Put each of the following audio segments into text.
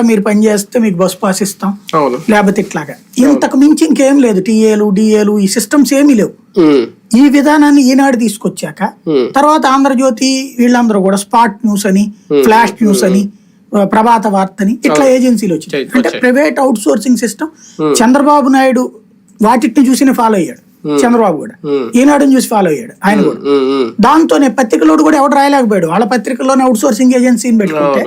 మీరు పని చేస్తే మీకు బస్ పాస్ ఇస్తాం. లేకపోతే ఇట్లాగా. ఇంతకు మించి ఇంకేం లేదు. టీఏలు డిఏలు ఈ సిస్టమ్స్ ఏమీ లేవు. ఈ విధానాన్ని ఈనాడు తీసుకొచ్చాక తర్వాత ఆంధ్రజ్యోతి వీళ్ళందరూ కూడా స్పాట్ న్యూస్ అని ఫ్లాష్ న్యూస్ అని ప్రభాత వార్త అని ఇట్లా ఏజెన్సీలు వచ్చాయి. అంటే. Private outsourcing system Chandrababu Naidu వాటిని చూసి ఫాలో అయ్యాడు. చంద్రబాబు కూడా. ఉమ్. ఈనాడుని చూసి ఫాలో అయ్యాడు ఆయన కూడా. దాంతోనే పత్రికలోడు కూడా ఎవడు రాయలేకపోయాడు. వాళ్ళ పత్రికల్లోనే అవుట్ సోర్సింగ్ ఏజెన్సీని పెట్టుకుంటే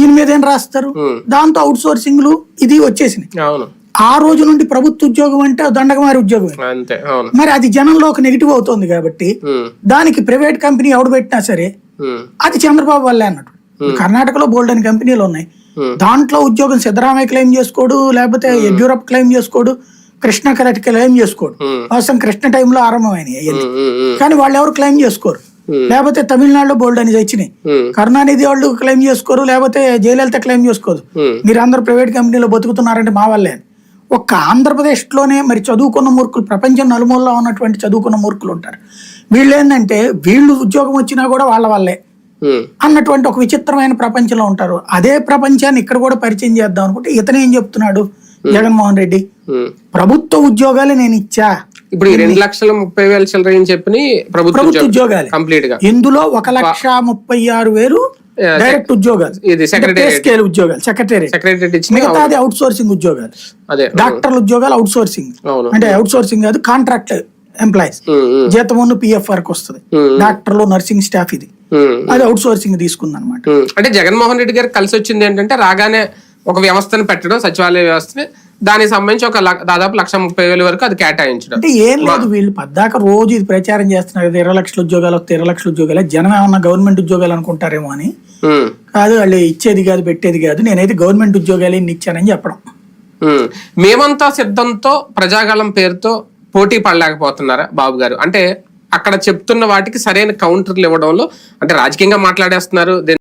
ఈయన మీద ఏం రాస్తారు? దాంతో అవుట్ సోర్సింగ్లు ఇది వచ్చేసినాయి. ఆ రోజు నుండి ప్రభుత్వ ఉద్యోగం అంటే దండగమారి ఉద్యోగం మరి అది జనంలో ఒక నెగిటివ్ అవుతుంది కాబట్టి దానికి ప్రైవేట్ కంపెనీ ఎవడు పెట్టినా సరే అది చంద్రబాబు వల్లే అన్నట్టు. కర్ణాటకలో బోల్డ్ అని కంపెనీలు ఉన్నాయి. దాంట్లో ఉద్యోగం సిద్ధరామయ్య క్లెయిమ్ చేసుకోడు లేకపోతే యడ్యూరప్ క్లెయిమ్ చేసుకోడు. కృష్ణ కరెక్ట్ క్లెయిమ్ చేసుకోడు. వాస్తవం కృష్ణ టైంలో ఉమ్, కానీ వాళ్ళు ఎవరు క్లెయిమ్ చేసుకోరు. లేకపోతే తమిళనాడులో బోల్డ్ అని వచ్చినాయి కరుణానిధి వాళ్ళు క్లెయిమ్ చేసుకోరు లేకపోతే జయలలిత క్లెయిమ్ చేసుకోదు. మీరు అందరూ ప్రైవేట్ కంపెనీలో బతుకుతున్నారంటే మా అని. ఒక్క ఆంధ్రప్రదేశ్లోనే మరి చదువుకున్న మూర్ఖులు ప్రపంచం నలుమూలలో ఉన్నటువంటి చదువుకున్న మూర్ఖులు ఉంటారు. వీళ్ళు ఏంటంటే వీళ్ళు ఉద్యోగం వచ్చినా కూడా వాళ్ళ వల్లే ఉమ్, అన్నటువంటి ఒక విచిత్రమైన ప్రపంచంలో ఉంటారు. అదే ప్రపంచాన్ని ఇక్కడ కూడా పరిచయం చేద్దాం అనుకుంటే ఇతను ఏం చెప్తున్నాడు? జగన్మోహన్ రెడ్డి. ప్రభుత్వ ఉద్యోగాలు నేను ఇచ్చా. ఇప్పుడు ఈ రెండు లక్షల ముప్పై వేల చిల్లర అని చెప్పి ప్రభుత్వం ఉద్యోగాలే కంప్లీట్గా ఇందులో ఒక లక్ష ముప్పై ఆరు వేలు డైరెక్ట్ ఉద్యోగాలు. ఇది స్కేల్ ఉద్యోగాలు సెక్రటరీ సెక్రటరీ ఇచ్చిన మిగతాది అవుట్ సోర్సింగ్ ఉద్యోగాలు. అదే డాక్టర్ల ఉద్యోగాలు అవుట్ సోర్సింగ్ అంటే అవుట్ సోర్సింగ్ కాదు కాంట్రాక్ట్ ఎంప్లాయీస్ జీతమును పిఎఫ్ వరకు వస్తుంది. డాక్టర్లు నర్సింగ్ స్టాఫ్ ఇది. అది అవుట్ సోర్సింగ్ తీసుకుంది అనమాట. అంటే జగన్మోహన్ రెడ్డి గారికి కలిసి వచ్చింది ఏంటంటే రాగానే ఒక వ్యవస్థను పెట్టడం సచివాలయ వ్యవస్థని దానికి సంబంధించి ఒక దాదాపు లక్ష ముప్పై వేల వరకు అది కేటాయించడం. అంటే ఏం లేదు వీళ్ళు పద్దాక రోజు ఇది ప్రచారం చేస్తున్నారు కదా ఇరవై లక్షల ఉద్యోగాలు వస్తే ఇరవై లక్షల ఉద్యోగాలు. జనం ఏమన్నా గవర్నమెంట్ ఉద్యోగాలు అనుకుంటారేమో అని. కాదు వాళ్ళు ఇచ్చేది కాదు పెట్టేది కాదు నేనైతే గవర్నమెంట్ ఉద్యోగాలు ఇన్ని ఇచ్చానని చెప్పడం. మేమంతా సిద్ధంతో ప్రజాగళం పేరుతో పోటీ పడలేకపోతున్నారా బాబు గారు? అంటే అక్కడ చెప్తున్న వాటికి సరైన కౌంటర్లు ఇవ్వడంలో అంటే రాజకీయంగా మాట్లాడేస్తున్నారు